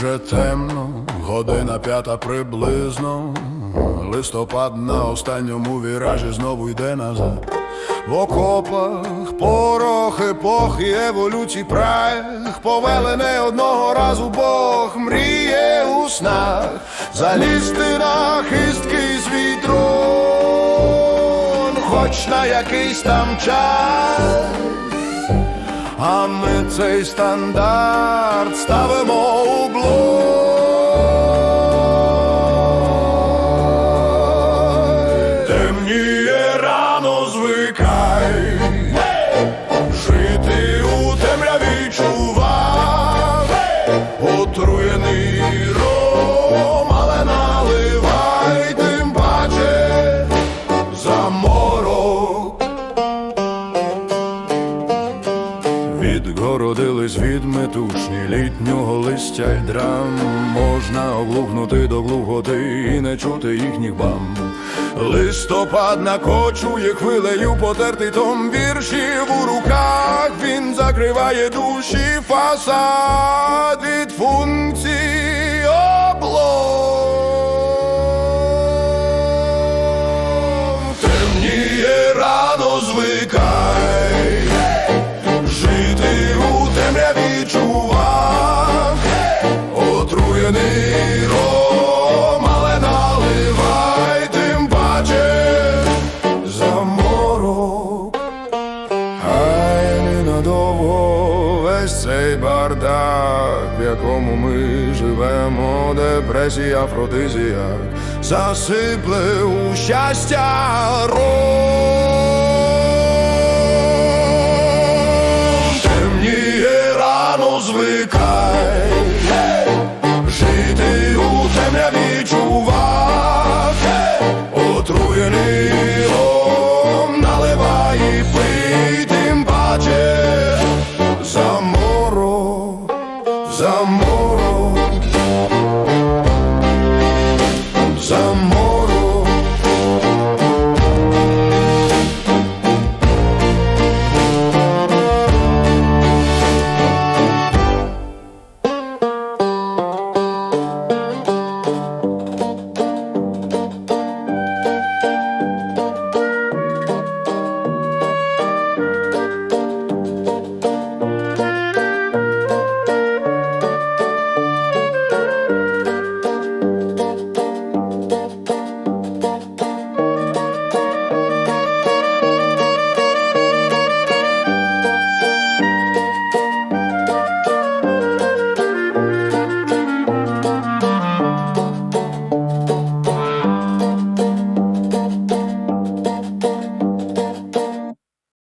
Вже темно, година п'ята приблизно. Листопад на останньому віражі знову йде назад. В окопах порох епох і еволюцій прах повелене одного разу Бог мріє у снах залізти на хисткий свій трон, хоч на якийсь там час. А ми цей стандарт ставимо у блок. Отруєний ром, але наливай тим паче заморок. Відгородились від метушні літнього листя й драм. Можна оглухнути до глухоти і не чути їхніх бам. Листопад накочує хвилею потертий том. Віршів у руках Він закриває душі фасад функцій облом. Темніє рано звикай бардак, в якому ми живемо, депресія, фродизія, засипле у щастя ром. Темніє рано звикай,